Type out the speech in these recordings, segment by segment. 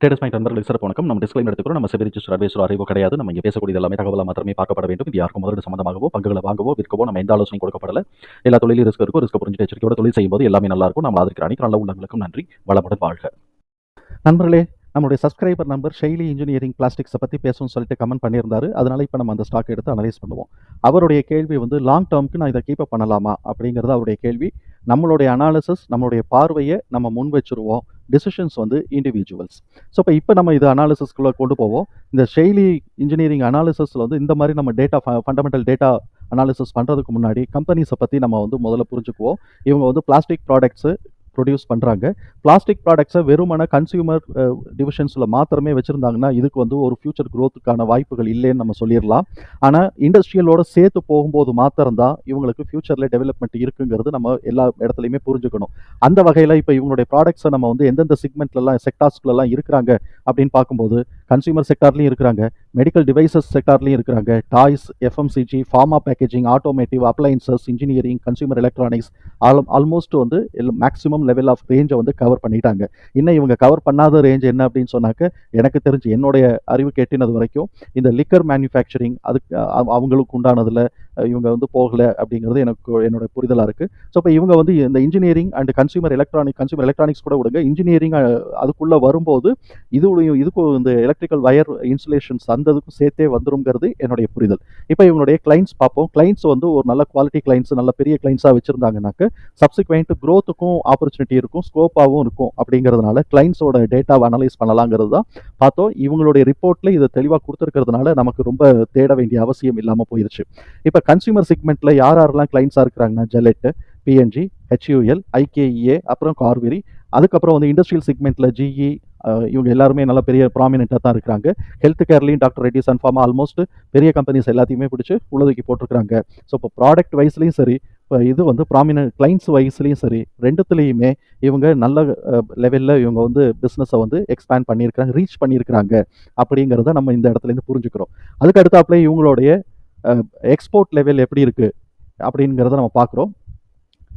Traders point நண்பர்கள் சிறப்பு வணக்கம். நம்ம டிஸ்கிளைம் எடுத்துக்கிறோம். நம்ம செபி ரிஜிஸ்டர் அறிவோ கிடையாது. நம்ம இங்கே பேசக்கூடிய எல்லாமே தகவலாக மாத்திரமே பார்க்கப்பட வேண்டும். இது யாருக்கும் முதலீடு சம்பந்தமாகவோ பங்குகளை வாங்கவோ விற்கவோ நம்ம எந்த ஆலோசனை கொடுக்கப்படல. எல்லா தொழிலும் ரிஸ்க் இருக்கும். ரிஸ்க் புரிஞ்சு எச்சரிக்கையோட தொழில் செய்யும்போது எல்லாமே நல்லா இருக்கும். நம்ம ஆதரிக்கிற அனைத்து நல்ல உள்ளங்களுக்கும் நன்றி. வளமுடன் வாழ்க. நண்பர்களே நம்மளுடைய சப்ஸ்கிரைபர் நம்பர் ஷைலி இன்ஜினியரிங் பிளாஸ்டிக்ஸை பற்றி பேசணும்னு சொல்லிட்டு கமெண்ட் பண்ணியிருந்தாரு. அதனால இப்போ நம்ம அந்த ஸ்டாக் எடுத்து அனலைஸ் பண்ணுவோம். அவருடைய கேள்வி வந்து லாங் டேர்முக்கு நான் இதை கீப் அப் பண்ணலாமா? அப்படிங்கிறது அவருடைய கேள்வி. நம்மளுடைய அனாலிசிஸ் நம்மளுடைய பார்வையை நம்ம முன் வச்சுருவோம். டிசிஷன்ஸ் வந்து இண்டிவிஜுவல்ஸ் ஸோ இப்போ இப்போ நம்ம இது அனாலிசிஸ்குள்ளே கொண்டு போவோம். இந்த ஷெய்லி இன்ஜினியரிங் அனாலிசிஸில் வந்து இந்த மாதிரி நம்ம டேட்டா ஃபண்டமெண்டல் டேட்டா அனாலிசிஸ் பண்ணுறதுக்கு முன்னாடி கம்பெனிஸை பற்றி நம்ம வந்து முதல்ல புரிஞ்சுக்குவோம். இவங்க வந்து பிளாஸ்டிக் ப்ராடக்ட்ஸு ப்ரொடியூஸ் பண்ணுறாங்க பிளாஸ்டிக் ப்ராடக்ட்ஸை வெறுமன கன்சியூமர் டிவிஷன்ஸில் மாத்திரமே வச்சுருந்தாங்கன்னா இதுக்கு வந்து ஒரு ஃபியூச்சர் க்ரோத்துக்கான வாய்ப்புகள் இல்லைன்னு நம்ம சொல்லிடலாம். ஆனால் இண்டஸ்ட்ரியலோட சேர்த்து போகும்போது மாத்திரம்தான் இவங்களுக்கு ஃபியூச்சரில் டெவலப்மெண்ட் இருக்குங்கிறது நம்ம எல்லா இடத்துலையுமே புரிஞ்சுக்கணும். அந்த வகையில் இப்போ இவங்களுடைய ப்ராடக்ட்ஸை நம்ம வந்து எந்தெந்த செக்மெண்ட்லலாம் செக்டார்ஸ்க்குள்ளலாம் இருக்கிறாங்க அப்படின்னு பார்க்கும்போது கன்சியூமர் செக்டார்லையும் இருக்கிறாங்க மெடிக்கல் டிவைசஸ் செக்டார்லையும் இருக்கிறாங்க toys FMCG pharma packaging automotive appliances engineering consumer electronics all almost வந்து மேக்ஸிமம் லெவல் ஆஃப் ரேஞ்சை வந்து கவர் பண்ணிட்டாங்க. இன்னும் இவங்க கவர் பண்ணாத ரேஞ்ச் என்ன அப்படின்னு சொன்னாக்க எனக்கு தெரிஞ்சு என்னுடைய அறிவு கேட்டினது வரைக்கும் இந்த லிக்கர் மேனுஃபேக்சரிங் அதுக்கு அவங்களுக்கு உண்டானதில் இவங்க வந்து போகலை அப்படிங்கிறது எனக்கு என்னோட புரிதலாக இருக்குது ஸோ இப்போ இவங்க வந்து இந்த engineering and consumer electronic consumer electronics கூட விடுங்க. இன்ஜினியரிங் அதுக்குள்ளே வரும்போது இதுவும் இதுக்கும் இந்த எலக்ட்ரிக்கல் வயர் இன்சுலேஷன்ஸ் அந்த இதுக்கும் சேர்த்தே வந்துருங்கிறது என்னுடைய புரிதல். இப்போ இவங்களுடைய கிளைண்ட்ஸ் பார்ப்போம். கிளைண்ட்ஸ் வந்து ஒரு நல்ல குவாலிட்டி கிளைண்ட்ஸ் நல்ல பெரிய கிளைண்ட்ஸாக வச்சுருந்தாங்கனாக்க சப்சிக்வெண்ட் க்ரோத்துக்கும் ஆப்பர்ச்சுனிட்டி இருக்கும் ஸ்கோப்பாகவும் இருக்கும் அப்படிங்கிறதுனால கிளைண்ட்ஸோட டேட்டாவை அனலைஸ் பண்ணலாங்கிறது தான் பார்த்தோம். இவங்களுடைய ரிப்போர்ட்டில் இதை தெளிவாக கொடுத்துருக்கிறதுனால நமக்கு ரொம்ப தேட வேண்டிய அவசியம் இல்லாமல் போயிருச்சு. இப்போ கன்சியூமர் செக்மெண்ட்டில் யார் யாரெல்லாம் கிளைண்ட்ஸாக இருக்கிறாங்கன்னா ஜெலெட்டு பிஎன்ஜி ஹெச்யூஎல் ஐகேஇஏ அப்புறம் கார்வெரி அதுக்கப்புறம் வந்து இண்டஸ்ட்ரியல் செக்மெண்ட்டில் ஜிஇ இவங்க எல்லாருமே நல்ல பெரிய ப்ராமினெண்ட்டாக தான் இருக்கிறாங்க. Health கேர்லையும் doctor Reddy Sun Pharma almost பெரிய கம்பெனிஸ் எல்லாத்தையுமே பிடிச்சி உள்ளதுக்கு போட்டிருக்காங்க ஸோ இப்போ ப்ராடக்ட் வைஸ்லையும் சரி இப்போ இது வந்து ப்ராமினன்ட் கிளைண்ட்ஸ் வைஸ்லேயும் சரி ரெண்டுத்துலேயுமே இவங்க நல்ல லெவலில் இவங்க வந்து பிஸ்னஸை வந்து எக்ஸ்பேண்ட் பண்ணியிருக்கிறாங்க ரீச் பண்ணியிருக்கிறாங்க அப்படிங்கிறத நம்ம இந்த இடத்துலேருந்து புரிஞ்சுக்கிறோம். அதுக்கு அடுத்தாப்புல இவங்களுடைய எக்ஸ்போர்ட் லெவல் எப்படி இருக்குது அப்படிங்கிறத நம்ம பார்க்குறோம்.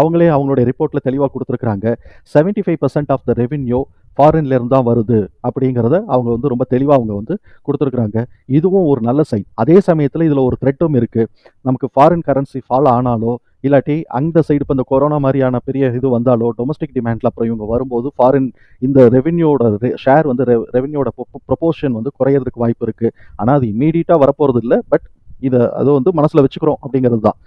அவங்களே அவங்களுடைய ரிப்போர்ட்டில் தெளிவாக கொடுத்துருக்குறாங்க. 75% five percent of the revenue ஃபாரின்லேருந்து தான் வருது அப்படிங்கிறத அவங்க வந்து ரொம்ப தெளிவாக அவங்க வந்து கொடுத்துருக்குறாங்க. இதுவும் ஒரு நல்ல சைன் அதே சமயத்தில் இதில் ஒரு த்ரெட்டும் இருக்குது நமக்கு ஃபாரின் கரன்சி ஃபால் ஆனாலோ இல்லாட்டி அந்த சைடு இப்போ இந்த கொரோனா மாதிரியான பெரிய இது வந்தாலோ டொமஸ்டிக் டிமாண்டில் அப்புறம் இவங்க வரும்போது ஃபாரின் இந்த ரெவென்யூட ஷேர் வந்து ரெவென்யூட ப்ரொபோர்ஷன் வந்து குறையிறதுக்கு வாய்ப்பு இருக்குது ஆனால் அது இமீடியட்டாக வரப்போகிறது இல்லை. பட் இதை அது வந்து மனசில் வச்சுக்கிறோம் அப்படிங்கிறது தான்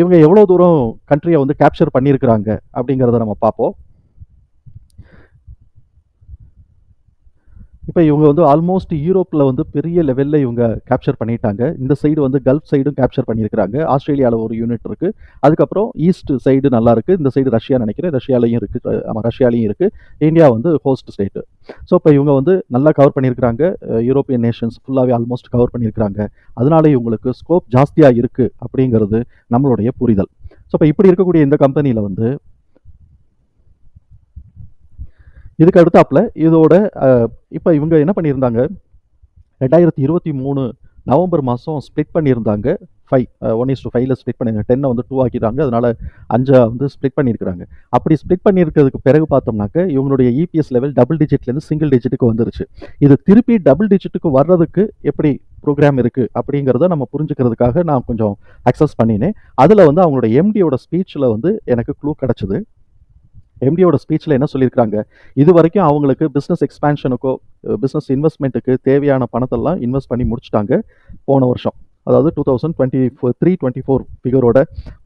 இவங்க எவ்வளோ தூரம் கண்ட்ரியை வந்து கேப்சர் பண்ணியிருக்கிறாங்க அப்படிங்கிறத நம்ம பார்ப்போம். இப்போ இவங்க வந்து ஆல்மோஸ்ட் யூரோப்பில் வந்து பெரிய லெவலில் இவங்க கேப்சர் பண்ணிட்டாங்க. இந்த சைடு வந்து கல்ஃப் சைடும் கேப்சர் பண்ணியிருக்கிறாங்க. ஆஸ்திரேலியாவில் ஒரு யூனிட் இருக்குது அதுக்கப்புறம் ஈஸ்ட் சைடு நல்லா இருக்குது இந்த சைடு ரஷ்யா நினைக்கிறேன். ரஷ்யாலையும் இருக்குது ஆமாம் ரஷ்யாலையும் இருக்குது இந்தியா வந்து ஹோஸ்ட் ஸ்டேட்டு ஸோ இப்போ இவங்க வந்து நல்லா கவர் பண்ணியிருக்கிறாங்க. யூரோப்பியன் நேஷன்ஸ் ஃபுல்லாகவே ஆல்மோஸ்ட் கவர் பண்ணியிருக்கிறாங்க. அதனால இவங்களுக்கு ஸ்கோப் ஜாஸ்தியாக இருக்குது அப்படிங்கிறது நம்மளுடைய புரிதல். ஸோ இப்போ இப்படி இருக்கக்கூடிய இந்த கம்பெனியில் வந்து இதுக்கு அடுத்தாப்புல இதோட இப்போ இவங்க என்ன பண்ணியிருந்தாங்க? ரெண்டாயிரத்தி இருபத்தி மூணு நவம்பர் மாதம் ஸ்ப்ளிட் பண்ணியிருந்தாங்க. ஃபைவ் ஒன் இஸ் டூ ஃபைவ்ல ஸ்ப்ளிட் பண்ணிருங்க டென்னை வந்து டூ ஆக்கிட்டாங்க அதனால் அஞ்சை வந்து ஸ்ப்ளிட் பண்ணியிருக்கிறாங்க. அப்படி ஸ்ப்ளிட் பண்ணியிருக்கிறதுக்கு பிறகு பார்த்தோம்னாக்க இவங்களுடைய இபிஎஸ் லெவல் டபுள் டிஜிட்லேருந்து சிங்கிள் டிஜிட்டுக்கு வந்துருச்சு. இது திருப்பி டபுள் டிஜிட்டுக்கு வர்றதுக்கு எப்படி ப்ரோக்ராம் இருக்குது அப்படிங்கிறத நம்ம புரிஞ்சுக்கிறதுக்காக நான் கொஞ்சம் அக்சஸ் பண்ணினேன். அதில் வந்து அவங்களோட எம்டியோட ஸ்பீச்சில் வந்து எனக்கு க்ளூ கிடச்சிது. எம்டியோட ஸ்பீச்சில் என்ன சொல்லியிருக்காங்க இது வரைக்கும் அவங்களுக்கு பிஸ்னஸ் எக்ஸ்பேன்ஷனுக்கோ பிஸ்னஸ் இன்வெஸ்ட்மெண்ட்டுக்கு தேவையான பணத்தெல்லாம் இன்வெஸ்ட் பண்ணி முடிச்சிட்டாங்க போன வருஷம். அதாவது two thousand twenty four three twenty four ஃபிகரோட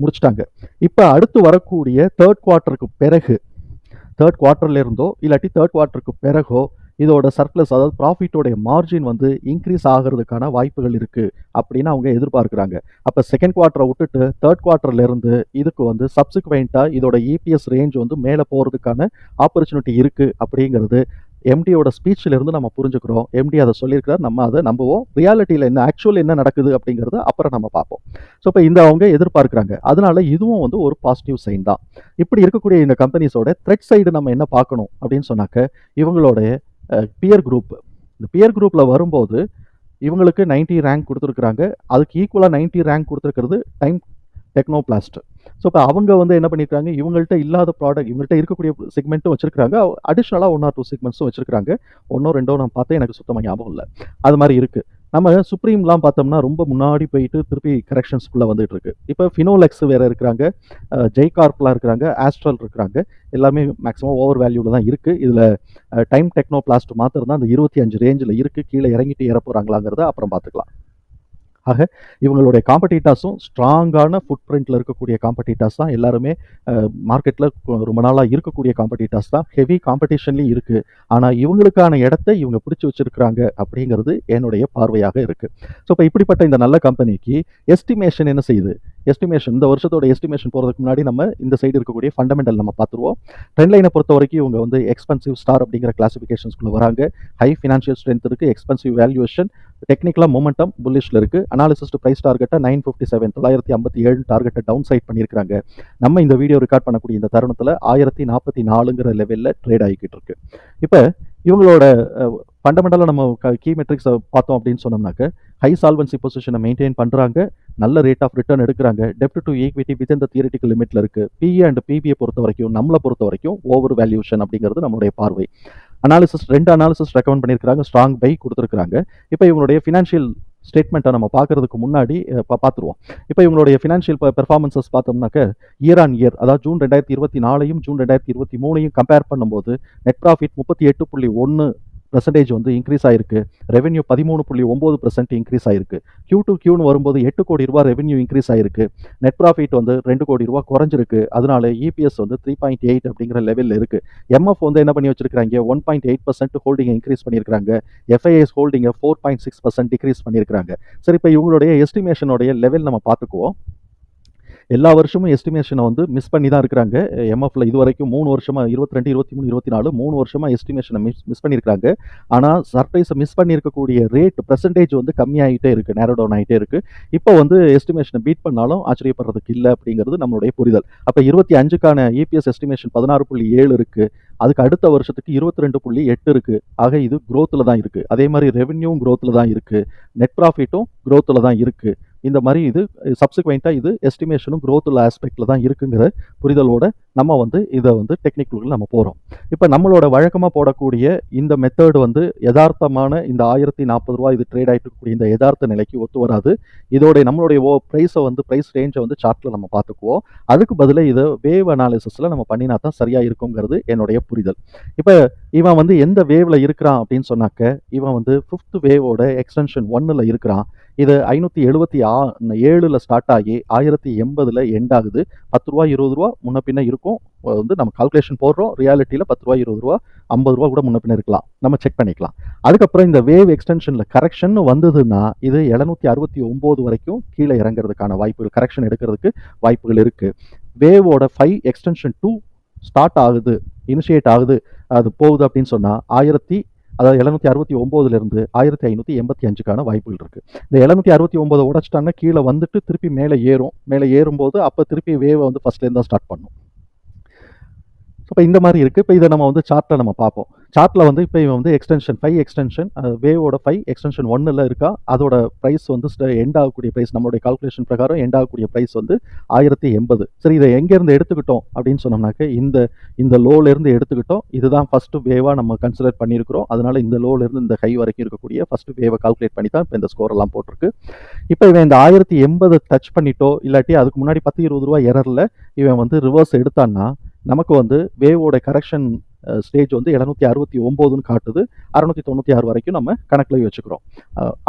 முடிச்சிட்டாங்க. இப்போ அடுத்து வரக்கூடிய தேர்ட் குவார்ட்டருக்கு பிறகு தேர்ட் குவார்ட்டர்லேருந்தோ இல்லாட்டி தேர்ட் குவார்ட்டருக்கு பிறகோ இதோட சர்ப்ளஸ் அதாவது ப்ராஃபிட்டோடைய மார்ஜின் வந்து இன்க்ரீஸ் ஆகிறதுக்கான வாய்ப்புகள் இருக்குது அப்படின்னு அவங்க எதிர்பார்க்குறாங்க. அப்போ செகண்ட் குவார்ட்டரை விட்டுட்டு தேர்ட் குவார்ட்டர்லேருந்து இதுக்கு வந்து சப்சிக்வெண்ட்டாக இதோட இபிஎஸ் ரேஞ்ச் வந்து மேலே போகிறதுக்கான ஆப்பர்ச்சுனிட்டி இருக்குது அப்படிங்கிறது எம்டியோட ஸ்பீச்சில் இருந்து நம்ம புரிஞ்சுக்கிறோம். எம்டி அதை சொல்லியிருக்கிறார். நம்ம அதை நம்புவோம். ரியாலிட்டியில் என்ன ஆக்சுவல் என்ன நடக்குது அப்படிங்கிறத அப்புறம் நம்ம பார்ப்போம். ஸோ இப்போ இந்த அவங்க எதிர்பார்க்குறாங்க. அதனால இதுவும் வந்து ஒரு பாசிட்டிவ் சைன் தான். இப்படி இருக்கக்கூடிய இந்த கம்பெனிஸோட த்ரெட் சைடு நம்ம என்ன பார்க்கணும் அப்படின்னு சொன்னாக்க இவங்களோட பியர் குரூப் இந்த பியர் குரூப்பில் வரும்போது இவங்களுக்கு 90 ரேங்க் கொடுத்துருக்குறாங்க. அதுக்கு ஈக்குவலாக 90 ரேங்க் கொடுத்துருக்கிறது டைம் டெக்னோபிளாஸ்ட் ஸோ இப்போ அவங்க வந்து என்ன பண்ணியிருக்காங்க இவங்கள்ட்ட இல்லாத ப்ராடக்ட் இவங்கள்ட்ட இருக்கக்கூடிய செக்மெண்ட்டும் வச்சிருக்காங்க அடிஷ்னலாக ஒன் ஆர் டூ செக்மெண்ட்ஸும் வச்சிருக்காங்க ஒன்றோ ரெண்டோ நான் பார்த்தேன். எனக்கு சுத்தமாக ஞாபகம் இல்லை. அது மாதிரி இருக்குது நம்ம சுப்ரீம்லாம் பார்த்தோம்னா ரொம்ப முன்னாடி போயிட்டு திருப்பி கரெக்ஷன்ஸ்குள்ளே வந்துட்டு இருக்கு இப்போ ஃபினோலெக்ஸ் வேற இருக்கிறாங்க ஜெய்கார்ப்லாம் இருக்கிறாங்க ஆஸ்ட்ரல் இருக்கிறாங்க. எல்லாமே மேக்ஸிமம் ஓவர் வேல்யூவில் தான் இருக்குது இதில் டைம் டெக்னோ பிளாஸ்ட் மாத்திரம் தான் அந்த இருபத்தி அஞ்சு ரேஞ்சில் இருக்குது கீழே இறங்கிட்டு ஏற போகிறாங்களாங்கிறத அப்புறம் பார்த்துக்கலாம். ஆக இவங்களுடைய காம்படிட்டர்ஸும் ஸ்ட்ராங்கான ஃபுட் பிரிண்ட்டில் இருக்கக்கூடிய காம்படிட்டர்ஸ் தான் எல்லாருமே மார்க்கெட்டில் ரொம்ப நாளாக இருக்கக்கூடிய காம்படிட்டர்ஸ் தான் ஹெவி காம்படிஷன்லேயும் இருக்குது ஆனால் இவங்களுக்கான இடத்த இவங்க பிடிச்சி வச்சிருக்கிறாங்க அப்படிங்கிறது என்னுடைய பார்வையாக இருக்குது ஸோ இப்போ இப்படிப்பட்ட இந்த நல்ல கம்பெனிக்கு எஸ்டிமேஷன் என்ன செய்யுது? எஸ்டிமேஷன் இந்த வருஷத்தோட எஸ்டிமேஷன் போகிறதுக்கு முன்னாடி நம்ம இந்த சைடு இருக்கக்கூடிய ஃபண்டமெண்டல் நம்ம பார்த்துருவோம். ட்ரெண்ட் லைனை பொறுத்த வரைக்கும் இவங்க வந்து எக்ஸ்பென்சிவ் ஸ்டார் அப்படிங்கிற கிளாசிஃபிகேஷன்ஸ்குள்ளே வராங்க. ஹை ஃபினான்ஷியல் ஸ்ட்ரென்த் இருக்குது எக்ஸ்பென்சிவ் வேல்யூவேஷன் டெக்னிக்கலாக மொமெண்டம் புல்லிஷில் இருக்குது அனாலிசிஸ்ட் ப்ரைஸ் டார்கெட்டை நைன் ஃபிஃப்டி செவன் தொள்ளாயிரத்தி ஐம்பத்தி ஏழு டார்கெட்டை டவுன் சைட் பண்ணியிருக்காங்க நம்ம இந்த வீடியோ ரெக்கார்ட் பண்ணக்கூடிய இந்த தருணத்தில் ஆயிரத்தி நாற்பத்தி நாலுங்கிற லெவலில் ட்ரேட் ஆகிக்கிட்டு இருக்கு. இப்போ இவங்களோட ஃபண்டமெண்டலாக நம்ம கீ மெட்ரிக்ஸை பார்த்தோம் அப்படின்னு சொன்னோம்னாக்க ஹை சால்வன்சி பொசிஷனை மெயின்டைன் பண்ணுறாங்க நல்ல ரேட் ஆஃப் ரிட்டர்ன் எடுக்கிறாங்க. டெப்ட் டு ஈக்விட்டி வித் இந்த தியரிட்டிக்கல் லிமிட்ல இருக்குது பிஏ அண்ட் பிபியை பொறுத்த வரைக்கும் நம்மளை பொறுத்த வரைக்கும் ஓவர் வேல்யூஷன் அப்படிங்கிறது நம்மளுடைய பார்வை. அனாலிசிஸ் ரெண்டு அனாலிசிஸ் ரெக்கமெண்ட் பண்ணியிருக்காங்க ஸ்ட்ராங் பை கொடுத்துருக்காங்க இப்போ இவங்களுடைய ஃபினான்ஷியல் ஸ்டேட்மெண்ட்டை நம்ம பார்க்கறதுக்கு முன்னாடி பார்த்துருவோம். இப்போ இவங்களுடைய ஃபினான்ஷியல் பெர்ஃபார்மன்சஸ் பார்த்தோம்னாக்க இயர் ஆன் இயர் அதாவது ஜூன் ரெண்டாயிரத்தி இருபத்தி நாலையும் ஜூன் ரெண்டாயிரத்தி இருபத்தி மூணையும் கம்பேர் பண்ணும்போது நெட் ப்ராஃபிட் முப்பத்தி எட்டு புள்ளி ஒன்று பர்சன்டேஜ் வந்து இன்க்ரீஸ் ஆயிருக்கு. ரெவென்யூ பதிமூணு புள்ளி ஒம்பது பர்சன்ட் இன்க்ரீஸ் ஆயிருக்கு. கியூ டு கியூன்னு வரும்போது எட்டு கோடி ரூபா ரெவென்யூ இன்க்ரீஸ் ஆயிருக்கு. நெட் ப்ராஃபிட் வந்து ரெண்டு கோடி ரூபா குறைஞ்சிருக்கு. அதனால இபிஎஸ் வந்து த்ரீ பாயிண்ட் எயிட் அப்படிங்கிற லெவலில் இருக்கு. எம்எஃப் வந்து என்ன பண்ணி வச்சிருக்காங்க one point eight percent holding increase பண்ணியிருக்காங்க FIs ஹோல்டிங்கை four point six percent decrease பண்ணியிருக்காங்க சரி இப்போ இவங்களுடைய எஸ்டிமேஷனுடைய லெவல் நம்ம பார்த்துக்குவோம். எல்லா வருஷமும் எஸ்டிமேஷனை வந்து மிஸ் பண்ணி தான் இருக்கிறாங்க எம்எஃப்ல இது வரைக்கும் மூணு வருஷமா இருபத்தி ரெண்டு இருபத்தி மூணு இருபத்தி நாலு மூணு வருஷமா எஸ்டிமேஷனை மிஸ் மிஸ் பண்ணியிருக்காங்க ஆனால் சர்ப்ரைஸை மிஸ் பண்ணியிருக்கக்கூடிய ரேட் பர்சன்டேஜ் வந்து கம்மியாகிட்டே இருக்கு நேரோ டவுன் ஆகிட்டே இருக்கு. இப்போ வந்து எஸ்டிமேஷனை பீட் பண்ணாலும் ஆச்சரியப்படுறதுக்கு இல்லை அப்படிங்கிறது நம்மளுடைய புரிதல். அப்போ இருபத்தி அஞ்சுக்கான இபிஎஸ் எஸ்டிமேஷன் பதினாறு புள்ளி ஏழு இருக்கு. அதுக்கு அடுத்த வருஷத்துக்கு இருபத்தி ரெண்டு புள்ளி எட்டு இருக்கு. ஆக இது குரோத்தில் தான் இருக்கு. அதே மாதிரி ரெவென்யூவும் குரோத்தில் தான் இருக்கு. நெட் ப்ராஃபிட்டும் குரோத்தில் தான் இருக்கு. இந்த மாதிரி இது சப்சிக்வெண்ட்டாக இது எஸ்டிமேஷனும் க்ரோத் உள்ள ஆஸ்பெக்டில் தான் இருக்குங்கிற புரிதலோட நம்ம வந்து இதை வந்து டெக்னிக்கலுக்கு நம்ம போகிறோம் இப்போ நம்மளோட வழக்கமாக போடக்கூடிய இந்த மெத்தேடு வந்து யதார்த்தமான இந்த ஆயிரத்தி நாற்பது ரூபா இது ட்ரேட் ஆகிட்டு இருக்கக்கூடிய இந்த யதார்த்த நிலைக்கு ஒத்து வராது. இதோடைய நம்மளுடைய ஓ ப்ரைஸை வந்து ப்ரைஸ் ரேஞ்சை வந்து சார்ட்டில் நம்ம பார்த்துக்குவோம். அதுக்கு பதிலாக இதை வேவ் அனாலிசிஸில் நம்ம பண்ணினா தான் சரியாக இருக்குங்கிறது என்னுடைய புரிதல். இப்போ இவன் வந்து எந்த வேவில் இருக்கிறான் அப்படின்னு சொன்னாக்க இவன் வந்து ஃபிஃப்த் வேவோட எக்ஸ்டென்ஷன் ஒன்னில் இருக்கிறான். இது ஐநூற்றி எழுபத்தி ஆ ஏழில் ஸ்டார்ட் ஆகி ஆயிரத்தி எண்பதில் எண்ட் ஆகுது. பத்து ரூபா இருபது ரூபா முன்ன பின்ன இருக்கும். வந்து நம்ம கால்குலேஷன் போடுறோம். ரியாலிட்டியில் பத்து ரூபா இருபது ரூபா ஐம்பது ரூபா கூட முன்ன பின்ன இருக்கலாம். நம்ம செக் பண்ணிக்கலாம். அதுக்கப்புறம் இந்த வேவ் எக்ஸ்டென்ஷனில் கரெக்ஷன் வந்ததுன்னா இது எழுநூற்றி அறுபத்தி ஒம்பது வரைக்கும் கீழே இறங்குறதுக்கான வாய்ப்புகள் கரெக்ஷன் எடுக்கிறதுக்கு வாய்ப்புகள் இருக்குது வேவோட ஃபைவ் எக்ஸ்டென்ஷன் டூ ஸ்டார்ட் ஆகுது இனிஷியேட் ஆகுது. அது போகுது அப்படின்னு சொன்னால் ஆயிரத்தி அதாவது எழுநூத்தி அறுபத்தி ஒம்போதுலேருந்து ஆயிரத்தி ஐநூற்றி எண்பத்தி அஞ்சுக்கான வாய்ப்புகள் இருக்குது இந்த எழுநூத்தி அறுபத்தி ஒம்பது உடச்சிட்டாங்கன்னா கீழே வந்துட்டு திருப்பி மேலே ஏறும். மேலே ஏறும்போது அப்போ திருப்பி வேவை வந்து ஃபஸ்ட்லேருந்து தான் ஸ்டார்ட் பண்ணும். இப்போ இந்த மாதிரி இருக்குது இப்போ இதை நம்ம வந்து சார்ட்டில் நம்ம பார்ப்போம். சார்ட்டில் வந்து இப்போ இவன் வந்து எக்ஸ்டென்ஷன் ஃபைவ் எக்ஸ்டென்ஷன் வேவோட ஃபைவ் எக்ஸ்டென்ஷன் ஒன்னில் இருக்கா? அதோட ப்ரைஸ் வந்து எண்ட் ஆகக்கூடிய ப்ரைஸ் நம்மளுடைய கால்குலேஷன் பிரகாரம் எண்ட் ஆகக்கூடிய ப்ரைஸ் வந்து ஆயிரத்தி எண்பது. சரி இதை எங்கேருந்து எடுத்துக்கிட்டோம் அப்படின்னு சொன்னோம்னாக்க இந்த இந்த லோலேருந்து எடுத்துக்கிட்டோம். இதுதான் ஃபஸ்ட்டு வேவாக நம்ம கன்சிடர் பண்ணியிருக்கிறோம். அதனால் இந்த லோலேருந்து இந்த ஹை வரைக்கும் இருக்கக்கூடிய ஃபஸ்ட்டு வேவை கால்குலேட் பண்ணி தான் இப்போ இந்த ஸ்கோர் எல்லாம் போட்டிருக்கு. இப்போ இவன் இந்த ஆயிரத்தி எண்பது டச் பண்ணிட்டோ இல்லாட்டி அதுக்கு முன்னாடி பத்து இருபது ரூபா எரரில் இவன் வந்து ரிவர்ஸ் எடுத்தான்னா நமக்கு வந்து வேவோட கரெக்ஷன் ஸ்டேஜ் வந்து எழுநூத்தி அறுபத்தி ஒம்போதுன்னு காட்டுது. அறுநூத்தி தொண்ணூற்றி ஆறு வரைக்கும் நம்ம கணக்கில் வச்சுக்கிறோம்.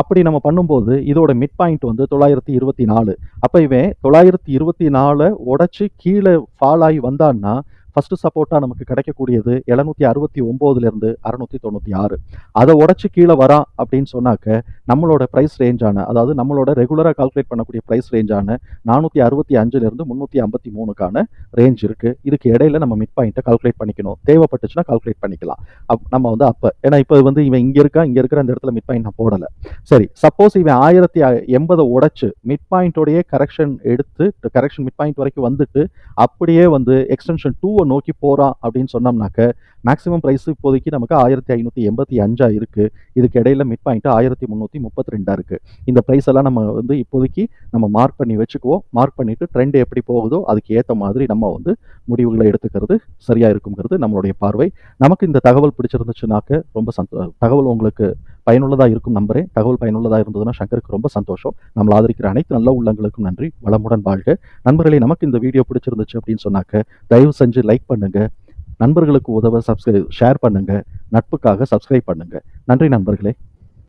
அப்படி நம்ம பண்ணும்போது இதோட மிட் பாயிண்ட் வந்து தொள்ளாயிரத்தி இருபத்தி நாலு. அப்போ இவன் தொள்ளாயிரத்தி இருபத்தி நாலை உடச்சி கீழே ஃபால் ஆகி வந்தான்னா ஃபர்ஸ்ட் சப்போர்ட்டாக நமக்கு கிடைக்கக்கூடியது எழுநூத்தி அறுபத்தி ஒம்போதுலேருந்து அறுநூத்தி தொண்ணூற்றி ஆறு. அதை உடச்சி கீழே வரான் அப்படின்னு சொன்னாக்க நம்மளோட ப்ரைஸ் ரேஞ்சான அதாவது நம்மளோட ரெகுலராக கால்குலேட் பண்ணக்கூடிய ப்ரைஸ் ரேஞ்சான நானூற்றி அறுபத்தி அஞ்சுலேருந்து முந்நூற்றி ஐம்பத்தி மூணுக்கான ரேஞ்ச் இருக்குது இதுக்கு இடையில நம்ம மிட் பாயிண்ட்டை கால்குலேட் பண்ணிக்கணும். தேவைப்பட்டுச்சுன்னா கால்குலேட் பண்ணிக்கலாம். அப் நம்ம வந்து அப்போ ஏன்னா இப்போ வந்து இவன் இங்கே இருக்கா இங்கே இருக்கிற அந்த இடத்துல மிட் பாயிண்ட் நான் போடலை. சரி சப்போஸ் இவன் ஆயிரத்தி எண்பதை உடச்சு மிட் பாயிண்ட்டோடைய கரெக்ஷன் எடுத்து கரெக்ஷன் மிட் பாயிண்ட் வரைக்கும் வந்துட்டு அப்படியே வந்து எக்ஸ்டென்ஷன் டூ நோக்கி போகிறான் அப்படின்னு சொன்னோம்னாக்க மேக்ஸிமம் ப்ரைஸ் இப்போதைக்கு நமக்கு ஆயிரத்தி ஐநூற்றி எண்பத்தி அஞ்சா இருக்குது இதுக்கு இடையில மிட் பாயிண்ட் ஆயிரத்தி முந்நூற்றி முப்பத்தி ரெண்டாக இருக்குது இந்த ப்ரைஸ் எல்லாம் நம்ம வந்து இப்போதைக்கு நம்ம மார்க் பண்ணி வச்சுக்குவோம். மார்க் பண்ணிவிட்டு ட்ரெண்ட் எப்படி போகுதோ அதுக்கு ஏற்ற மாதிரி நம்ம வந்து முடிவுகளை எடுத்துக்கிறது சரியாக இருக்குங்கிறது நம்மளுடைய பார்வை. நமக்கு இந்த தகவல் பிடிச்சிருந்துச்சுனாக்க ரொம்ப சந்தோ தகவல் உங்களுக்கு பயனுள்ளதாக இருக்கும் நம்புறேன் தகவல் பயனுள்ளதாக இருந்ததுன்னா சங்கருக்கு ரொம்ப சந்தோஷம். நம்மளை ஆதரிக்கிற அனைத்து நல்ல உள்ளங்களுக்கும் நன்றி. வளமுடன் வாழ்க. நண்பர்களே நமக்கு இந்த வீடியோ பிடிச்சிருந்துச்சு அப்படின்னு சொன்னாக்க தயவு செஞ்சு லைக் பண்ணுங்க. நண்பர்களுக்கு உதவ சப்ஸ்கிரைப் ஷேர் பண்ணுங்க. நட்புக்காக சப்ஸ்கிரைப் பண்ணுங்க. நன்றி நண்பர்களே.